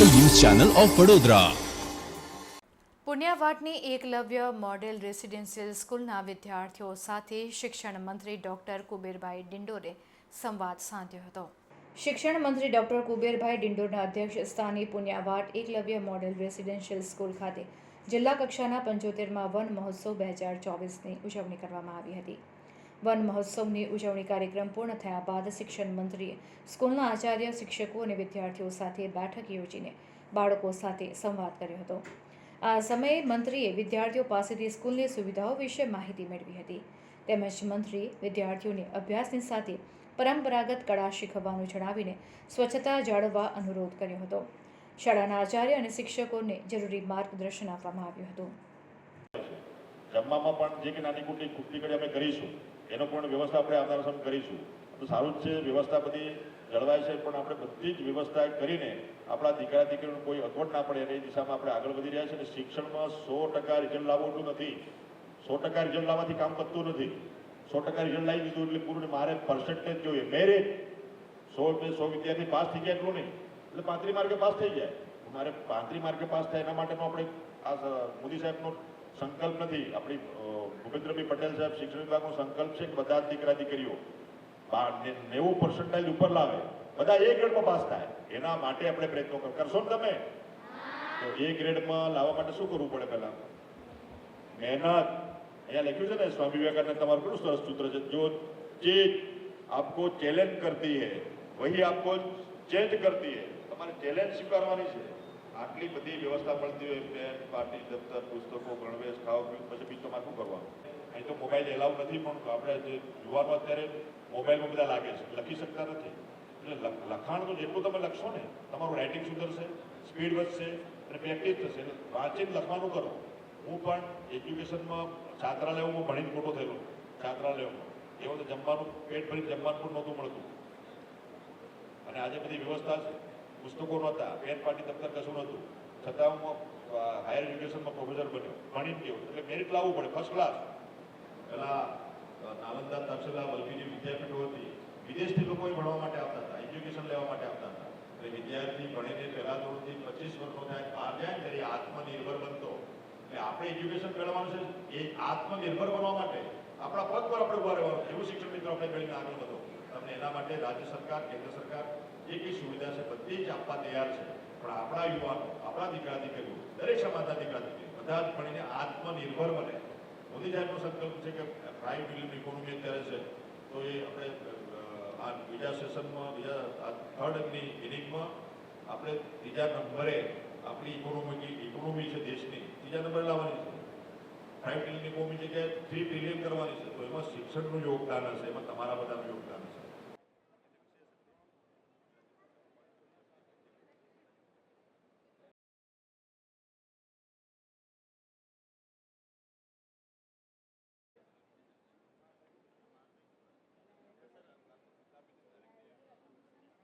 Channel of Vadodara. પુણ્યવાટની Eklavya model residential સ્કૂલના વિદ્યાર્થીઓ સાથે શિક્ષણ મંત્રી ડોક્ટર કુબેરભાઈ ડિંડોરે સંવાદ સાધ્યો હતો. શિક્ષણ મંત્રી ડોક્ટર કુબેરભાઈ ડિંડોરના અધ્યક્ષ સ્થાને Punyavat Eklavya model residential school ખાતે જિલ્લા કક્ષાના પંચોતેરમાં વન મહોત્સવ બે હજાર ચોવીસની ઉજવણી કરવામાં આવી હતી. વન મહોત્સવની ઉજવણી કાર્યક્રમ પૂર્ણ થયા બાદ શિક્ષણ મંત્રીએ સ્કૂલના આચાર્ય, શિક્ષકો અને વિદ્યાર્થીઓ સાથે બેઠક યોજીને બાળકો સાથે સંવાદ કર્યો હતો. આ સમયે મંત્રીએ વિદ્યાર્થીઓ પાસેથી સ્કૂલની સુવિધાઓ વિશે માહિતી મેળવી હતી. તેમજ મંત્રીએ વિદ્યાર્થીઓને અભ્યાસની સાથે પરંપરાગત કળા શીખવવાનું જણાવીને સ્વચ્છતા જાળવવા અનુરોધ કર્યો હતો. શાળાના આચાર્ય અને શિક્ષકોને જરૂરી માર્ગદર્શન આપવામાં આવ્યું હતું. જમવામાં પણ જે કે નાની કુટલી કુટલી કરી અમે કરીશું, એનો પણ વ્યવસ્થા આપણે આવનારા સમય કરીશું. તો સારું જ છે, વ્યવસ્થા બધી જળવાય છે, પણ આપણે બધી જ વ્યવસ્થા કરીને આપણા દીકરા દીકરીઓને કોઈ અગવડ ના પડે એ દિશામાં આપણે આગળ વધી રહ્યા છીએ અને શિક્ષણમાં સો ટકા રિઝલ્ટ લાવવું નથી. સો ટકા રિઝલ્ટ લાવવાથી કામ કરતું નથી. સો ટકા રિઝલ્ટ લાવી દીધું એટલે પૂરું મારે પર્સન્ટેજ જોઈએ. મેરિટ સો સો વિદ્યાર્થી પાસ થઈ ગયા એટલું નહીં. એટલે પાંત્રી માર્કે પાસ થઈ જાય. મારે પાંત્રી માર્કે પાસ થાય એના માટેનો આપણે આ મોદી સાહેબનો સંકલ્પ નથી. આપણી ભૂપેન્દ્રભાઈ પટેલ સાહેબ શિક્ષણ વિભાગનો સંકલ્પ છે કે બધા દીકરા દીકરીઓ નેવું પર્સન્ટાઇલ ઉપર લાવે. બધા એ ગ્રેડમાં પાસ થાય. એના માટે આપણે પ્રયત્નો કરશો ને તમે? તો એ ગ્રેડમાં લાવવા માટે શું કરવું પડે પહેલા? મહેનત. અહીંયા લખ્યું છે ને, સ્વામી વિવેકાનંદ તમારું કેટલું સરસ સૂત્ર છે? જો ચીજ આપકો ચેલેન્જ કરતી હૈ, વહી આપકો ચેન્જ કરતી હૈ. તમારે ચેલેન્જ સ્વીકારવાની છે. આટલી બધી વ્યવસ્થા મળતી હોય પેન પાટી દફતર, પુસ્તકો, ગણવેશ, ખાવા પીવું પછી બીજ તમારે શું કરવાનું? અહીં તો મોબાઈલ એલાવ નથી, પણ આપણે જે યુવાનો અત્યારે મોબાઈલમાં બધા લાગે છે. લખી શકતા નથી. એટલે લખાણ તો જેટલું તમે લખશો ને, તમારું રાઇટિંગ સુધરશે સ્પીડ વધશે અને પ્રેક્ટિસ થશે. એટલે વાંચીને લખવાનું કરો. હું પણ એજ્યુકેશનમાં છાત્રાલયોમાં ભણીને મોટો થયેલો. છાત્રાલયોમાં. એવું તો જમવાનું, પેટ ભરીને જમવાનું પણ નહોતું મળતું. અને આજે બધી વ્યવસ્થા છે. પુસ્તકો નહોતા પેન પાર્ટી દફતર કશું નહોતું. છતાં હું હાયર એજ્યુકેશનમાં પ્રોફેસર બન્યો. ભણીને ગયો. એટલે મેરિટ લાવવું પડે ફર્સ્ટ ક્લાસ પેલા નાલંદા તક્ષશિલા વલ્લભીજી વિદ્યાપીઠો હતી. વિદેશથી લોકો ભણવા માટે આવતા હતા એજ્યુકેશન લેવા માટે આવતા હતા. એટલે વિદ્યાર્થી ભણીને પહેલા ધોરણથી પચીસ વર્ષનો થાય બહાર જાય ત્યારે આત્મનિર્ભર બનતો. એટલે આપણે એજ્યુકેશન મેળવવાનું છે, એ આત્મનિર્ભર બનવા માટે આપણા પગ પર આપણે ઊભા રહેવાનું એવું શિક્ષણ મિત્રો આપણે મેળવીને આગળ વધો. એના માટે રાજ્ય સરકાર, કેન્દ્ર સરકાર જે કઈ સુવિધા છે, બધી જ આપવા તૈયાર છે. પણ આપણા યુવાનો, આપણા દીકરા, દીકરીઓ, દરેક સમાજના દીકરા દીકરી બધા જ ભણીને આત્મનિર્ભર બને. મોદી સાહેબનો સંકલ્પ છે કે પ્રાઇમ બિલિયન ઇકોનોમી અત્યારે છે, તો એ આપણે આ બીજા સેશનમાં બીજા થર્ડની ઇનિંગમાં આપણે ત્રીજા નંબરે આપણી ઇકોનોમી ઇકોનોમી છે દેશની, ત્રીજા નંબરે લાવવાની છે. ફાઇવ ટ્રિલિયન ઇકોનોમી જગ્યાએ થ્રી ટ્રિલિયન કરવાની છે, તો એમાં શિક્ષણનું યોગદાન હશે, એમાં તમારા બધાનું યોગદાન હશે.